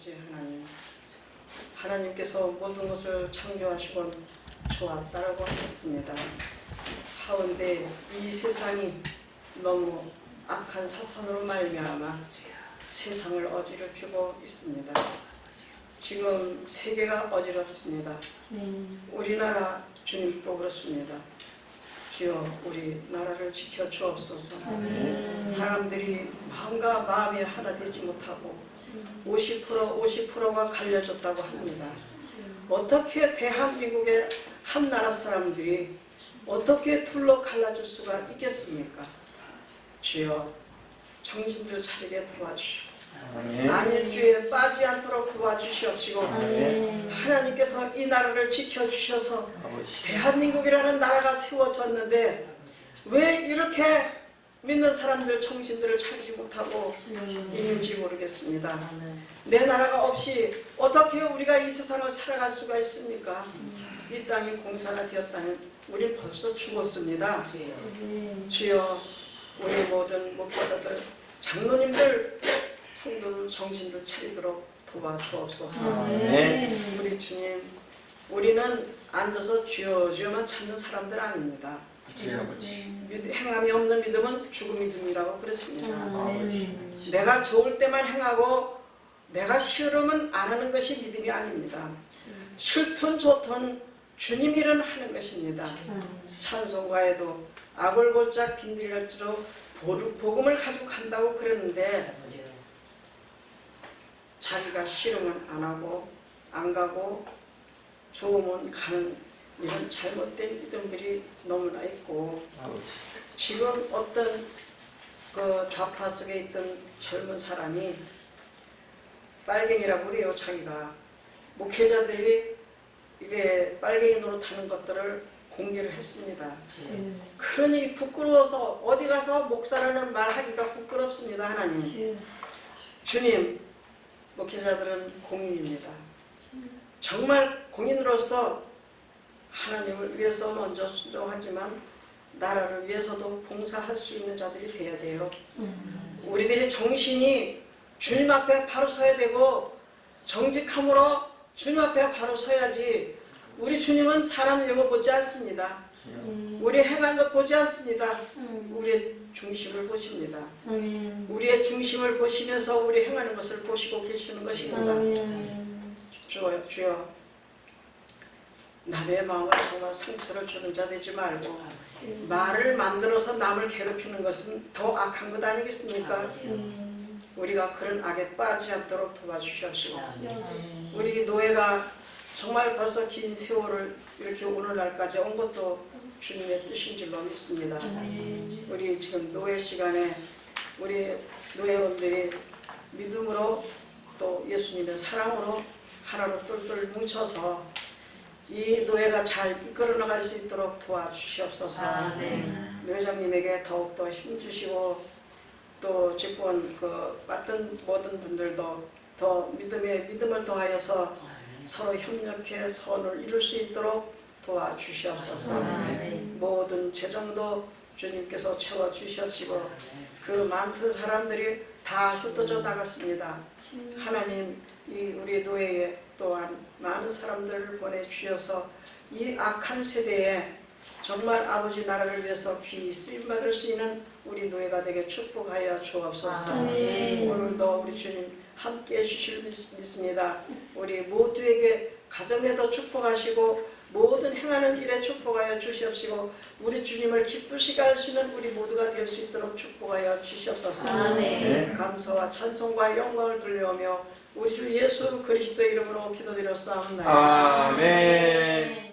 아버지 하나님 하나님께서 모든 것을 창조하시곤 좋았다라고 하셨습니다. 하운데 이 세상이 너무 악한 사탄으로 말미암아 세상을 어지럽히고 있습니다. 지금 세계가 어지럽습니다. 네. 우리나라 주님도 그렇습니다. 주여 우리 나라를 지켜 주옵소서. 아멘. 사람들이 마음과 마음이 하나 되지 못하고 50% 50%가 갈려졌다고 합니다. 어떻게 대한민국의 한 나라 사람들이 어떻게 둘러 갈라질 수가 있겠습니까? 주여 정신들 차리게 도와주시고 안일주의에 빠지지 않도록 도와주시옵시고. 하나님께서 이 나라를 지켜주셔서 대한민국이라는 나라가 세워졌는데 왜 이렇게 믿는 사람들 정신들을 차리지 못하고 있는지 모르겠습니다. 내 나라가 없이 어떻게 우리가 이 세상을 살아갈 수가 있습니까? 이 땅이 공사가 되었다면 우리 벌써 죽었습니다. 네. 주여 우리 모든 목사들 장로님들 성도들 정신들 차리도록 도와주옵소서. 아멘. 우리 주님 우리는 앉아서 주여 주여만 찾는 사람들 아닙니다. 믿- 행함이 없는 믿음은 죽은 믿음이라고 그랬습니다. 아멘. 내가 좋을 때만 행하고 내가 싫으면 안 하는 것이 믿음이 아닙니다. 싫든 좋든 주님 일은 하는 것입니다. 찬송가에도 악을 골짝 빈들일지로 복음을 가지고 간다고 그랬는데 자기가 싫으면 안 하고 안 가고 좋으면 가는 이런 잘못된 믿음들이 너무나 있고 지금 어떤 그 좌파 속에 있던 젊은 사람이 빨갱이라고 그래요 자기가 목회자들이 이게 빨갱이 노릇하는 것들을 공개를 했습니다. 그러니 부끄러워서 어디 가서 목사라는 말 하기가 부끄럽습니다 하나님. 주님 목회자들은 공인입니다. 정말 공인으로서 하나님을 위해서 먼저 순종하지만 나라를 위해서도 봉사할 수 있는 자들이 되어야 돼요. 우리들의 정신이 주님 앞에 바로 서야 되고 정직함으로 주님 앞에 바로 서야지 우리 주님은 사람 이름을 보지 않습니다. 우리 행한 것 보지 않습니다. 우리의 중심을 보십니다. 우리의 중심을 보시면서 우리 행하는 것을 보시고 계시는 것입니다. 주여, 주여 남의 마음을 정말 상처를 주는 자 되지 말고 말을 만들어서 남을 괴롭히는 것은 더 악한 것 아니겠습니까? 우리가 그런 악에 빠지지 않도록 도와주시옵시고 우리 노예가 정말 벌써 긴 세월을 이렇게 오늘날까지 온 것도 주님의 뜻인 줄로 믿습니다. 우리 지금 노예 시간에 우리 노예원들이 믿음으로 또 예수님의 사랑으로 하나로 똘똘 뭉쳐서 이 노예가 잘 이끌어 나갈 수 있도록 도와주시옵소서. 노회장님에게 더욱더 힘주시고 또 직권 그 맡은 모든 분들도 더 믿음에 믿음을 더하여서 서로 협력해 선을 이룰 수 있도록 도와주시옵소서. 모든 재정도 주님께서 채워 주시옵시고 그 많은 사람들이 다 흩어져 나갔습니다. 하나님 이 우리 노예에 또한 많은 사람들을 보내 주셔서 이 악한 세대에 정말 아버지 나라를 위해서 귀 쓰임 받을 수 있는 우리 노예가 되게 축복하여 주옵소서. 아멘. 오늘도 우리 주님 함께 해주실 믿- 믿습니다. 우리 모두에게 가정에도 축복하시고 모든 행하는 일에 축복하여 주시옵시고 우리 주님을 기쁘시게 하시는 우리 모두가 될 수 있도록 축복하여 주시옵소서. 아멘. 감사와 찬송과 영광을 돌려오며 우리 주 예수 그리스도의 이름으로 기도드렸사옵나이다. 아멘.